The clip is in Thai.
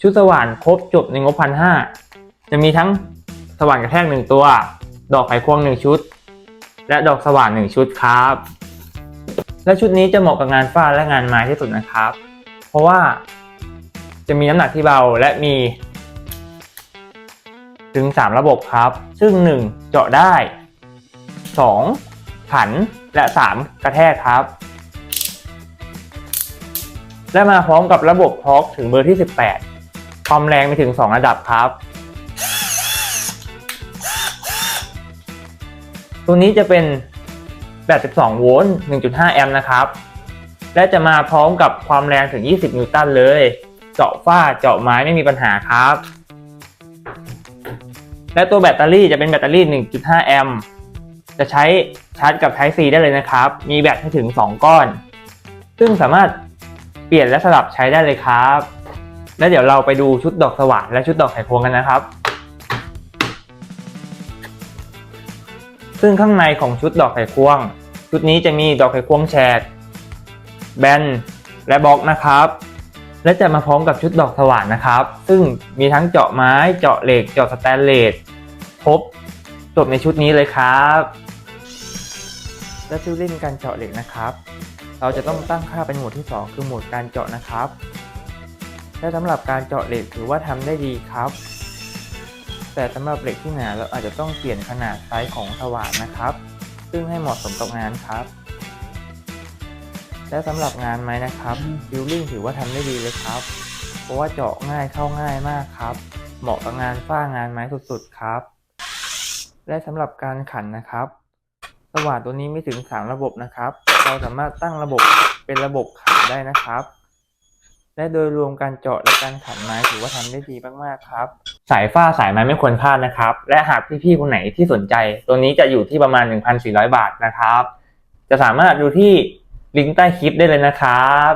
ชุดสว่านครบจบในงบพันห้าจะมีทั้งสว่านกระแทกหนึ่งตัว ดอกไขควงหนึ่งชุด และดอกสว่านหนึ่งชุดครับ และชุดนี้จะเหมาะกับงานฝ้าและงานไม้ที่สุดนะครับ เพราะว่าจะมีน้ำหนักที่เบาและมี ถึง 3 ระบบครับ ซึ่ง 1 เจาะได้ 2 ขันและ 3 กระแทกครับ และมาพร้อมกับระบบทอกถึงเบอร์ที่ 18 ความแรงไปถึง 2 ระดับครับ ตัวนี้จะเป็นแบต12 โวลต์ 1.5 แอมป์นะครับ และจะมาพร้อมกับความแรงถึง 20 นิวตันเลย เจาะฝ้าเจาะไม้ไม่มีปัญหาครับ และตัวแบตเตอรี่จะเป็นแบตเตอรี่ 1.5 แอมป์จะใช้ชาร์จกับ Type C ได้เลยนะครับ มีแบตให้ถึง 2 ก้อน ซึ่งสามารถเปลี่ยนและสลับใช้ได้เลยครับ และเดี๋ยวเราไปดูชุดดอกสว่านและชุดดอกไขควงกันนะครับ ซึ่งข้างในของชุดดอกไขควง ชุดนี้จะมีดอกไขควงแฉกแบนและบล็อกนะครับ และจะมาพร้อมกับชุดดอกสว่านนะครับ ซึ่งมีทั้งเจาะไม้เจาะเหล็กเจาะสแตนเลสครบจบในชุดนี้เลยครับและฟิลลิ่งการเจาะเหล็กนะครับ เราจะต้องตั้งค่าเป็นโหมดที่ 2 คือโหมดการเจาะนะครับ และสำหรับการเจาะเหล็กถือว่าทำได้ดีครับ แต่สำหรับเหล็กที่หนาเราอาจจะต้องเปลี่ยนขนาดไซส์ของสว่านนะครับ ซึ่งให้เหมาะสมกับงานครับ และสำหรับงานไม้นะครับฟิลลิ่งถือว่าทำได้ดีเลยครับ เพราะว่าเจาะง่ายเข้าง่ายมากครับ เหมาะกับงานฝ้างานไม้สุดๆครับ และสำหรับการขันนะครับสว่านตัวนี้ไม่ถึง 3 ระบบนะครับ เราสามารถตั้งระบบเป็นระบบขันได้นะครับ และโดยรวมการเจาะและการขันไม้ถือว่าทำได้ดีมากๆครับ สายฝ้าสายไม้ไม่ควรพลาดนะครับ และหากพี่ๆคนไหนที่สนใจ ตัวนี้จะอยู่ที่ประมาณ 1,400 บาทนะครับ จะสามารถดูที่ลิงก์ใต้คลิปได้เลยนะครับ